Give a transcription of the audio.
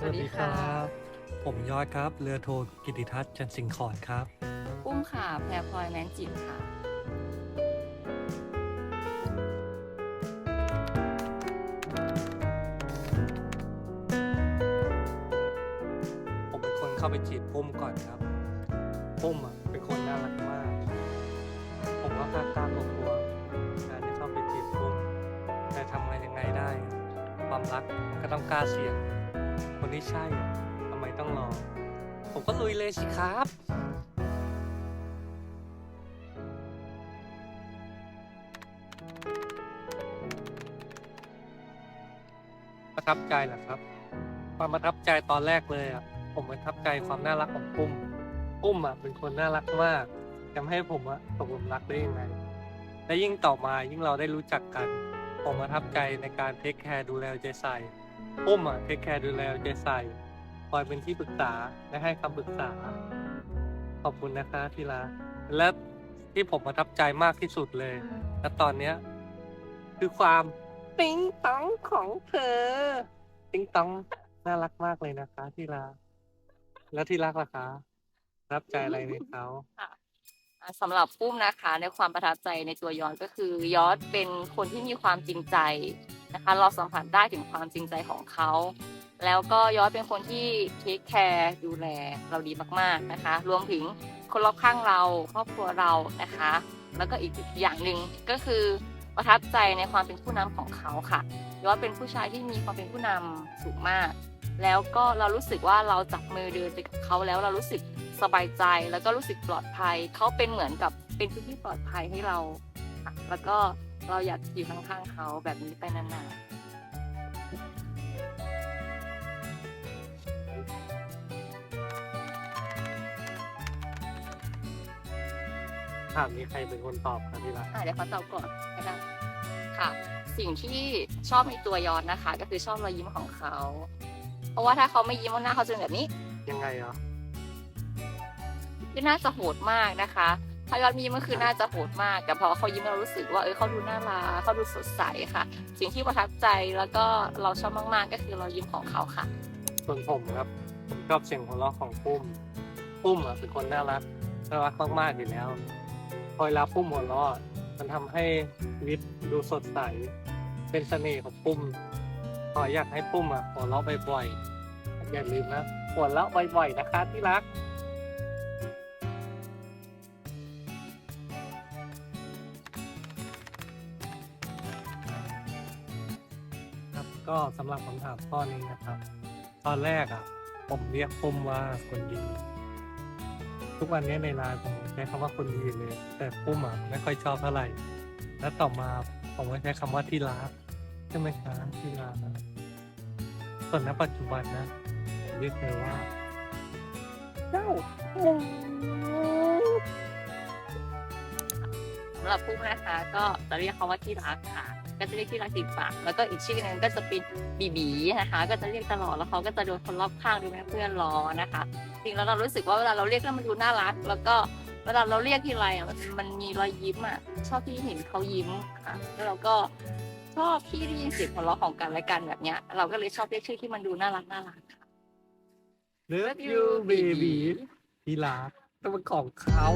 สวัสดีครับ ผมยอดครับ เรือโทกิติทัศน์จันทร์สิงห์ขอนครับ ปุ้มค่ะ แพรพลอยแมนจิตค่ะ ผมเป็นคนเข้าไปจีบปุ้มก่อนครับ ปุ้มอะเป็นคนน่ารักมาก ผมก็กล้ากล้ากลัวๆการที่เข้าไปจีบปุ้มแต่ทำไงยังไงได้ ความรักก็ต้องกล้าเสี่ยง คนที่ใช่ทำไมต้องรอ ผมก็ลุยเลยสิครับประทับใจเหรอครับ ความประทับใจตอนแรกเลยอะผมประทับใจความน่ารักของปุ้มปุ้มอะเป็นคนน่ารักมากทำให้ผมอะตกหลุมรักได้ยังไงและยิ่งต่อมายิ่งเราได้รู้จักกัน ผมประทับใจในการเทคแคร์ดูแลเอาใจใส่ ปุ้มอะเทคแคร์ดูแลใจใส่คอยเป็นที่ปรึกษาและให้คำปรึกษา ขอบคุณนะคะที่รักและที่ผมประทับใจมากที่สุดเลยและตอนเนี้ย คือความติ๊งตองของเธอติ๊งตองน่ารักมากเลยนะคะ ที่รักแล้วที่รักล่ะคะประทับใจอะไรในเขา สำหรับปุ้มนะคะ ในความประทับใจในตัวยอดก็คือยอดเป็นคนที่มีความจริงใจ นะคะ เราสัมผัสได้ถึงความจริงใจของเขา แล้วก็ย้อดเป็นคนที่เทคแคร์ดูแลเราดีมากๆนะคะ รวมถึงคนรอบข้างเราครอบครัวเรานะคะ แล้วก็อีกอย่างหนึ่งก็คือประทับใจในความเป็นผู้นำของเขาค่ะย้อดเป็นผู้ชายที่มีความเป็นผู้นำสูงมาก แล้วก็เรารู้สึกว่าเราจับมือเดินไปกับเขาแล้วเรารู้สึกสบายใจแล้วก็รู้สึกปลอดภัย เขาเป็นเหมือนกับเป็นพื้นที่ปลอดภัยให้เราค่ะแล้วก็ เราอยากอยู่ข้างๆเขาแบบนี้ไปนานๆถามนี้ใครเป็นคนตอบครับที่รักอะเดี๋ยวเขาตอบก่อนก็ได้ค่ะ สิ่งที่ชอบในตัวยอนนะคะ ก็คือชอบรอยยิ้มของเขา เพราะว่าถ้าเขาไม่ยิ้มหน้าเขาจะเป็นแบบนี้ยังไงอะคือน่าจะโหดมากนะคะ ถ้ายอดมียิ้มก็คือน่าจะโหดมาก แต่พอเขายิ้มเรารู้สึกว่าเออเขาดูน่ารักเขาดูสดใสค่ะ สิ่งที่ประทับใจแล้วก็เราชอบมากๆ ก็คือรอยยิ้มของเขาค่ะ ส่วนผมครับผมชอบเสียงหัวเราะของปุ้มปุ้มอะเป็นคนน่ารักน่ารักมากๆอยู่แล้ว พอเวลาปุ้มหัวเราะมันทำให้ชีวิตดูสดใส เป็นเสน่ห์ของปุ้มขออยากให้ปุ้มอะหัวเราะบ่อยๆอย่าลืมนะหัวเราะบ่อยๆนะคะที่รัก ก็สำหรับคำถามข้อนี้นะครับ ตอนแรกอะ ผมเรียกปุ้มว่าคนดี ทุกวันนี้ในไลน์ผมใช้คำว่าคนดีเลย แต่ปุ้มอะไม่ค่อยชอบเท่าไหร่ แล้วต่อมาผมก็ใช้คำว่าที่รักใช่ไหมคะที่รักนะส่วนณปัจจุบันนะผมเรียกเธอว่า เจ้าหมูสำหรับปุ้มนะคะก็จะเรียกเขาว่าที่รักค่ะ ก็จะเรียกที่รักติดปากแล้วก็อีกชื่อหนึงก็จะเป็นบีบีนะคะ ก็จะเรียกตลอดแล้วเขาก็จะโดนคนรอบข้างดูแม่เพื่อนล้อนะคะจริงแล้วเรารู้สึกว่าเวลาเราเรียกแล้วมันดูน่ารัก แล้วก็เวลาเราเรียกทีไรอะมันมันมีรอยยิ้มอะชอบที่เห็นเขายิ้มค่ะแล้วเราก็ชอบที่ได้ยินเสียงหัวเราะของกันและกันแบบเนี้ย เราก็เลยชอบเรียกชื่อที่มันดูน่ารักน่ารักค่ะ Love you baby ที่รักแต่มันของเขา